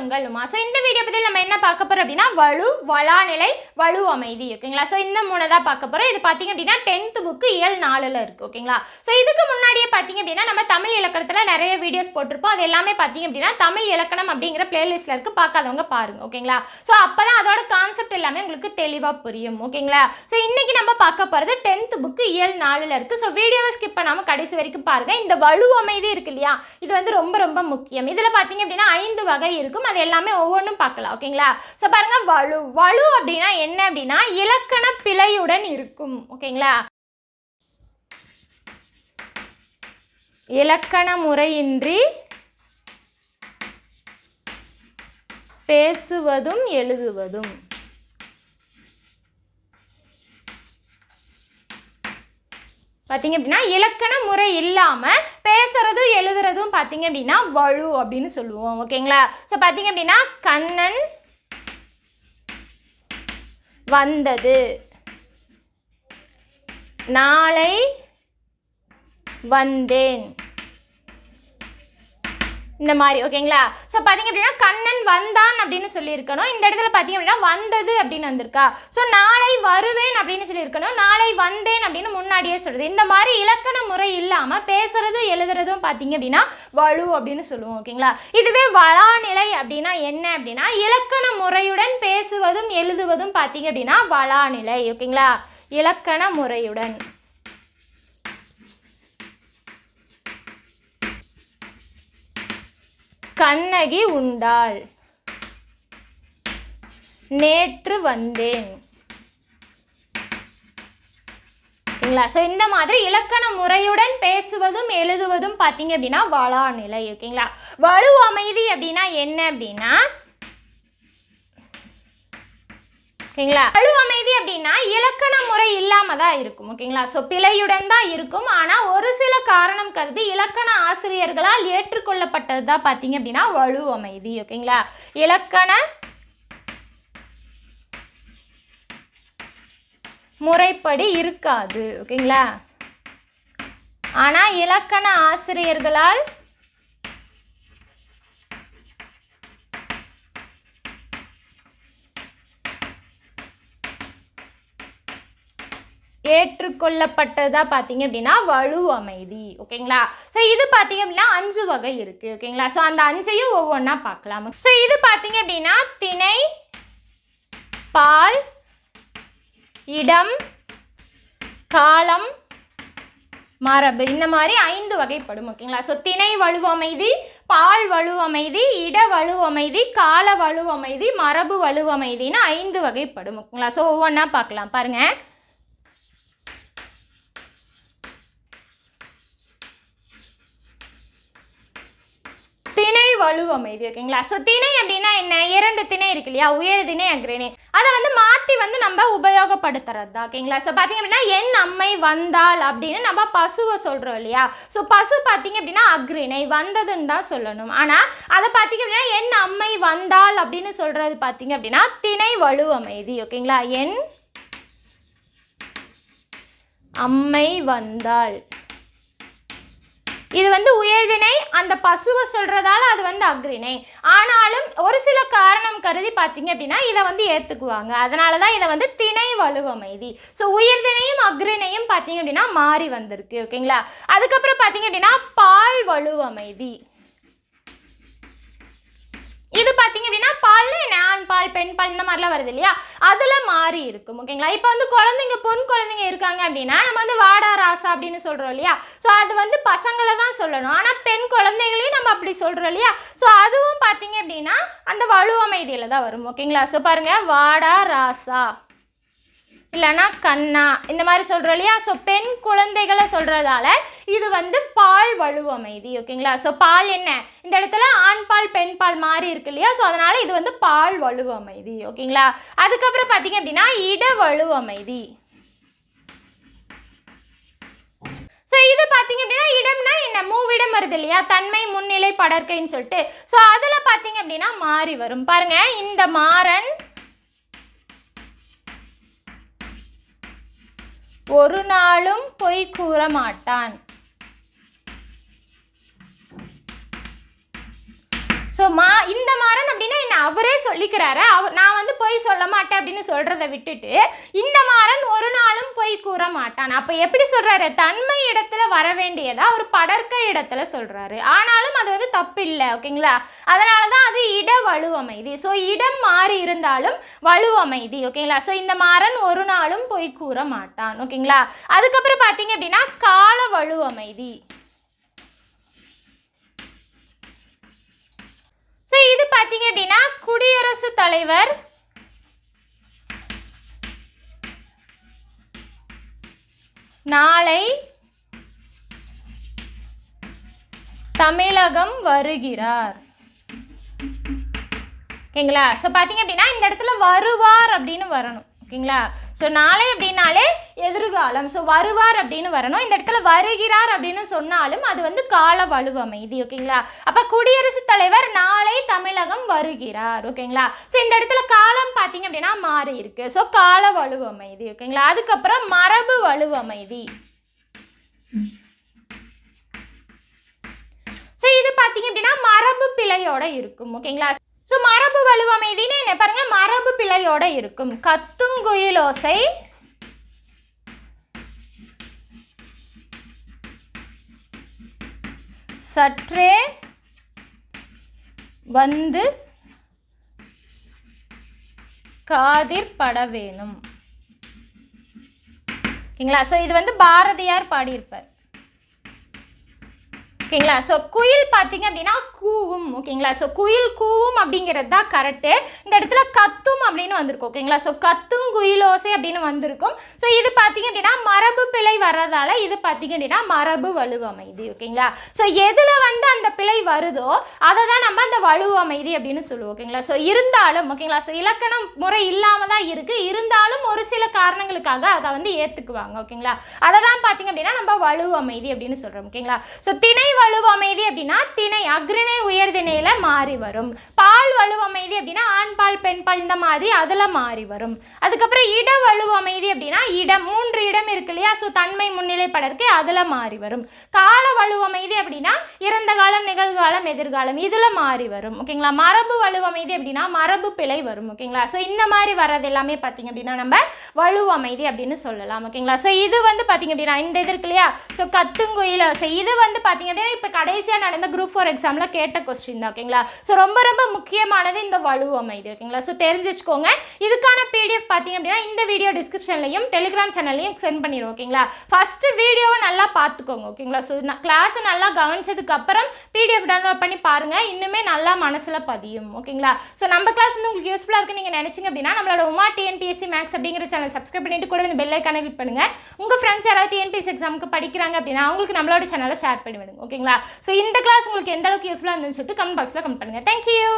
காணுங்களுமா so இந்த video பற்றி நம்ம என்ன பார்க்க போகிறோம் அப்படின்னா வலு வளாநிலை வலு அமைதி ஓகேங்களா? ஸோ இந்த மூணு தான் பார்க்க போகிறோம் இது பார்த்திங்க அப்படின்னா டென்த்து புக்கு இயல் நாலில் இருக்குது ஓகேங்களா? ஸோ இதுக்கு முன்னாடியே பார்த்தீங்க அப்படின்னா நம்ம தமிழ் இலக்கணத்தில் நிறைய வீடியோஸ் போட்டிருப்போம். அது எல்லாமே பார்த்தீங்க அப்படின்னா தமிழ் இலக்கணம் அப்படிங்கிற பிளேலிஸ்ட்டில் இருக்குது பார்க்காதவங்க பாருங்க ஓகேங்களா? ஸோ அப்போ தான் அதோட கான்செப்ட் எல்லாமே உங்களுக்கு தெளிவாக புரியும் ஓகேங்களா? ஸோ இன்னைக்கு நம்ம பார்க்க போகிறது டென்த்து புக்கு இயல் நாலில் இருக்குது ஸோ வீடியோவை ஸ்கிப் பண்ணாமல் கடைசி வரைக்கும் பாருங்கள் இந்த வலு அமைதி இருக்கு இல்லையா? இது வந்து ரொம்ப ரொம்ப முக்கியம். இதில் பார்த்தீங்க அப்படின்னா ஐந்து வகை இருக்கும். அது எல்லாமே ஒவ்வொன்றும் பார்க்கலாம் ஓகேங்களா ஸோ பாருங்க வலு வலு அப்படின்னா என்ன அப்படின்னா இலக்கண பிழையுடன் இருக்கும் ஓகேங்களா இலக்கண முறையின்றி பேசுவதும் எழுதுவதும். பார்த்தீங்க அப்படின்னா இலக்கண முறை இல்லாமல் பேசுறதும் எழுதுறதும் பார்த்தீங்க அப்படின்னா வலு அப்படின்னு சொல்லுவோம் ஓகேங்களா? ஸோ பார்த்தீங்க அப்படின்னா கண்ணன் வந்தது. நாளை வந்தேன். இந்த மாதிரி ஓகேங்களா? ஸோ பார்த்தீங்க அப்படின்னா கண்ணன் வந்தான் அப்படின்னு சொல்லியிருக்கணும். இந்த இடத்துல பார்த்தீங்க அப்படின்னா வந்தது அப்படின்னு வந்திருக்கா. ஸோ நாளை வருவேன் அப்படின்னு சொல்லியிருக்கணும். நாளை வந்தேன் அப்படின்னு முன்னாடியே சொல்கிறது இந்த மாதிரி இலக்கண முறை இல்லாமல் பேசுறதும் எழுதுறதும் பார்த்தீங்க அப்படின்னா வலு அப்படின்னு சொல்லுவோம் ஓகேங்களா? இதுவே வளாநிலை அப்படின்னா என்ன அப்படின்னா இலக்கண முறையுடன் பேசுவதும் எழுதுவதும் பார்த்தீங்க அப்படின்னா வளாநிலை ஓகேங்களா? இலக்கண முறையுடன். கண்ணகி உண்டாள். நேற்று வந்தேன். ஓகேங்களா? ஸோ இந்த மாதிரி இலக்கண முறையுடன் பேசுவதும் எழுதுவதும் பார்த்தீங்க அப்படின்னா வளாநிலை ஓகேங்களா? வலு அமைதி அப்படின்னா என்ன அப்படின்னா ஓகேங்களா? வலு அமைதி அப்படின்னா இலக்கண முறை இல்லாமல் தான் இருக்கும் ஓகேங்களா? ஸோ பிழையுடன் தான் இருக்கும். ஆனால் ஒரு சில காரணம் கருதி இலக்கண ஆசிரியர்களால் ஏற்றுக்கொள்ளப்பட்டது தான் பார்த்தீங்க அப்படின்னா வலு அமைதி ஓகேங்களா? இலக்கண முறைப்படி இருக்காது ஓகேங்களா? ஆனால் இலக்கண ஆசிரியர்களால் ஏற்றுக்கொள்ளப்பட்டதாக பார்த்தீங்க அப்படின்னா வலு அமைதி ஓகேங்களா? ஸோ இது பார்த்தீங்க அப்படின்னா அஞ்சு வகை இருக்குது ஓகேங்களா? ஸோ அந்த அஞ்சையும் ஒவ்வொன்றா பார்க்கலாம். ஸோ இது பார்த்தீங்க அப்படின்னா திணை பால் இடம் காலம் மரபு இந்த மாதிரி ஐந்து வகைப்படும் ஓகேங்களா? ஸோ திணை வலுவமைதி பால் வலுவமைதி இட வலுவமைதி கால வலுவமைதி மரபு வலுவமைதின்னு ஐந்து வகைப்படும் ஓகேங்களா? ஸோ ஒவ்வொன்றா பார்க்கலாம் பாருங்கள் வலுவமைதி ஓகேங்களா? ஸோ திணை அப்படின்னா என்ன? இரண்டு திணை இருக்கு இல்லையா? உயர் திணை அக்ரணி. அதை வந்து மாற்றி வந்து நம்ம உபயோகப்படுத்துறது தான் ஓகேங்களா? ஸோ பார்த்தீங்க அப்படின்னா என் அம்மை வந்தால் அப்படின்னு நம்ம பசுவை சொல்கிறோம் இல்லையா? ஸோ பசு பார்த்தீங்க அப்படின்னா அக்ரிணை வந்ததுன்னு தான் சொல்லணும். ஆனால் அதை பார்த்தீங்க அப்படின்னா என் அம்மை வந்தால் அப்படின்னு சொல்கிறது பார்த்தீங்க அப்படின்னா திணை வலுவமைதி ஓகேங்களா? என் அம்மை வந்தாள். இது வந்து உயர்திணை அந்த பசுவை சொல்கிறதால அது வந்து அக்ரிணை ஆனாலும் ஒரு சில காரணம் கருதி பார்த்தீங்க அப்படின்னா இதை வந்து ஏற்றுக்குவாங்க அதனால தான் இதை வந்து திணை வலுவமைதி. ஸோ உயர்திணையும் அக்ரிணையும் பார்த்தீங்க அப்படின்னா மாறி வந்திருக்கு ஓகேங்களா அதுக்கப்புறம் பார்த்தீங்க அப்படின்னா பால் வலுவமைதி. இது பார்த்தீங்க அப்படின்னா பால்ல என்ன? ஆண் பால் பெண் பால் இந்த மாதிரிலாம் வருது இல்லையா? அதில் மாறி இருக்கும் ஓகேங்களா இப்போ வந்து குழந்தைங்க பொன் குழந்தைங்க இருக்காங்க அப்படின்னா நம்ம வந்து வாடா ராசா அப்படின்னு சொல்கிறோம் இல்லையா? ஸோ அது வந்து பசங்களை தான் சொல்லணும். ஆனால் பெண் குழந்தைகளையும் நம்ம அப்படி சொல்கிறோம் இல்லையா? ஸோ அதுவும் பார்த்தீங்க அப்படின்னா அந்த வலுவமைதியில் தான் வரும் ஓகேங்களா ஸோ பாருங்கள் வாடா ராசா. இல்லைன்னா கண்ணா இந்த மாதிரி சொல்கிறோம் இல்லையா? ஸோ பெண் குழந்தைகளை சொல்கிறதால இது வந்து பால் வலுவமைதி ஓகேங்களா? ஸோ பால் என்ன? இந்த இடத்துல ஆண் பால் பெண் பால் மாறி இருக்கு இல்லையா? ஸோ அதனால் இது வந்து பால் வலுவமைதி ஓகேங்களா? அதுக்கப்புறம் பார்த்தீங்க அப்படின்னா இட வலுவமைதி. ஸோ இது பார்த்தீங்க அப்படின்னா இடம்னா என்ன? மூவிடம் வருது இல்லையா? தன்மை முன்னிலை படற்கைன்னு சொல்லிட்டு. ஸோ அதில் பார்த்தீங்க அப்படின்னா மாறி வரும். பாருங்கள் இந்த மாறன் ஒரு நாளும் பொய் கூற மாட்டான் ஸோ மா இந்த மாறன் அப்படின்னா என்ன? அவரே சொல்லிக்கிறாரு. அவர் நான் வந்து போய் சொல்ல மாட்டேன் அப்படின்னு சொல்கிறத விட்டுட்டு இந்த மாறன் ஒரு நாளும் போய் கூற மாட்டான். அப்போ எப்படி சொல்கிறாரு தன்மை இடத்துல வர வேண்டியதா அவர் படர்க்க இடத்துல சொல்கிறாரு ஆனாலும் அது வந்து தப்பு இல்லை ஓகேங்களா? அதனால தான் அது இட வலுவமைதி. ஸோ இடம் மாறி இருந்தாலும் வலுவமைதி ஓகேங்களா? ஸோ இந்த மாறன் ஒரு நாளும் போய் கூற மாட்டான் ஓகேங்களா? அதுக்கப்புறம் பார்த்தீங்க அப்படின்னா கால வலுவமைதி. ஸோ இது பார்த்தீங்க அப்படின்னா குடியரசுத் தலைவர். நாளை தமிழகம் வருகிறார். ஓகேங்களா? ஸோ பார்த்தீங்க அப்படின்னா இந்த இடத்துல வருவார் அப்படின்னு வரணும். ஓகேங்களா? ஸோ நாளை அப்படின்னாலே எதிர்காலம். ஸோ வருவார் அப்படின்னு வரணும். இந்த இடத்துல வருகிறார் அப்படின்னு சொன்னாலும் அது வந்து கால வலுவமைதி ஓகேங்களா? அப்போ குடியரசுத் தலைவர் நாளை தமிழகம் வருகிறார் ஓகேங்களா? ஸோ இந்த இடத்துல காலம் பார்த்தீங்க அப்படின்னா மாறி இருக்கு. ஸோ கால வலுவமைதி ஓகேங்களா? அதுக்கப்புறம் மரபு வலுவமைதி. ஸோ இது பார்த்தீங்க அப்படின்னா மரபு பிழையோட இருக்கும் ஓகேங்களா? வலுவமைதின்னு என்ன பாருங்க மரபு பிழையோட இருக்கும். கத்துங்குயிலோசை. சற்றே வந்து காதிர்பட வேணும். ஓகேங்களா ஸோ இது வந்து பாரதியார் பாடியிருப்பார். ஓகேங்களா? ஸோ குயில் பார்த்தீங்க அப்படின்னா கூவும் ஓகேங்களா? ஸோ குயில் கூவும் அப்படிங்கிறது தான் கரெக்டு இந்த இடத்துல கத்தும் அப்படின்னு வந்திருக்கும் ஓகேங்களா? ஸோ கத்தும் குயிலோசை அப்படின்னு வந்திருக்கும். ஸோ இது பார்த்தீங்க அப்படின்னா மரபு பிழை வர்றதால இது பார்த்தீங்க அப்படின்னா மரபு வலுவமைதி ஓகேங்களா? ஸோ எதில் வந்து அந்த பிழை வருதோ அதை தான் நம்ம அந்த வலுவமைதி அப்படின்னு சொல்லுவோம் ஓகேங்களா? ஸோ இருந்தாலும் ஓகேங்களா? ஸோ இலக்கணம் முறை இல்லாமல் தான் இருக்குது இருந்தாலும் ஒரு சில காரணங்களுக்காக அதை வந்து ஏற்றுக்குவாங்க ஓகேங்களா? அதை தான் பார்த்தீங்க அப்படின்னா நம்ம வலுவமைதி அப்படின்னு சொல்கிறோம் ஓகேங்களா? ஸோ திணை வலுவமைதி அப்படின்னா திணை அக்ரிணை உயர்திணையில மாறி வரும். பால் வலுவமைதி அப்படின்னா ஆண் பால் பெண் பால் இந்த மாதிரி அதில் மாறி வரும். அதுக்கப்புறம் இட வலுவமைதி அப்படின்னா இடம். மூன்று இடம் இருக்கு இல்லையா? ஸோ தன்மை முன்னிலைப்படற்கு அதில் மாறி வரும். கால வலுவமைதி அப்படின்னா இறந்த காலம் நிகழ்காலம் எதிர்காலம் இதில் மாறி வரும். ஓகேங்களா மரபு வலுவமைதி அப்படின்னா மரபு பிழை வரும். ஓகேங்களா ஸோ இந்த மாதிரி வர்றது எல்லாமே பார்த்திங்க அப்படின்னா நம்ம வலுவமைதி அப்படின்னு சொல்லலாம். ஓகேங்களா ஸோ இது வந்து பார்த்திங்க அப்படின்னா இந்த இது இருக்கு இல்லையா? ஸோ கத்துங்குயில். ஸோ இது வந்து பார்த்திங்க அப்படின்னா இப்போ கடைசியாக நடந்த குரூப் ஃபோர் எக்ஸாமில் கேட்ட கொஸ்டின் தான். ஓகேங்களா ஸோ ரொம்ப ரொம்ப முக்கியமானது இந்த வலுவமைதி ஓகேங்களா? ஸோ தெரிஞ்சு வச்சுக்கோங்க இதுக்கான பிடிஎஃப் பார்த்தீங்க அப்படின்னா இந்த வீடியோ டிஸ்கிரிப்ஷன்லையும் டெலிகிராம் சேனல்லையும் சென்ட் பண்ணிடுவோம் ஓகேங்களா? ஃபஸ்ட்டு வீடியோவை நல்லா பார்த்துக்கோங்க ஓகேங்களா? ஸோ நான் கிளாஸை நல்லா கவனிச்சதுக்கப்புறம் பிடிஎஃப் டவுன்லோட் பண்ணி பாருங்கள் இன்னுமே நல்லா மனசில் பதியும் ஓகேங்களா? ஸோ நம்ம கிளாஸ் வந்து உங்களுக்கு யூஸ்ஃபுல்லாக இருக்குன்னு நீங்கள் நினச்சிங்க அப்படின்னா நம்மளோட உமா டிஎன்பிஎஸ்சி மேக்ஸ் அப்படிங்கிற சேனல் சப்ஸ்கிரைப் பண்ணிட்டு கூட இந்த பெல்லை கனெக்ட் பண்ணுங்கள் உங்கள் ஃப்ரெண்ட்ஸ் யாராவது டிஎன்பிஎஸ்சி எக்ஸாமுக்கு படிக்கிறாங்க அப்படின்னா அவங்களுக்கு நம்மளோட சேனலை ஷேர் பண்ணி விடுங்க ஓகேங்களா? ஸோ இந்த கிளாஸ் உங்களுக்கு எந்த அளவுக்கு யூஸ்ஃபுல்லாக இருந்துன்னு சொல்லிட்டு கமெண்ட் பாக்ஸில் கமெண்ட் பண்ணுங்கள் தேங்க்யூ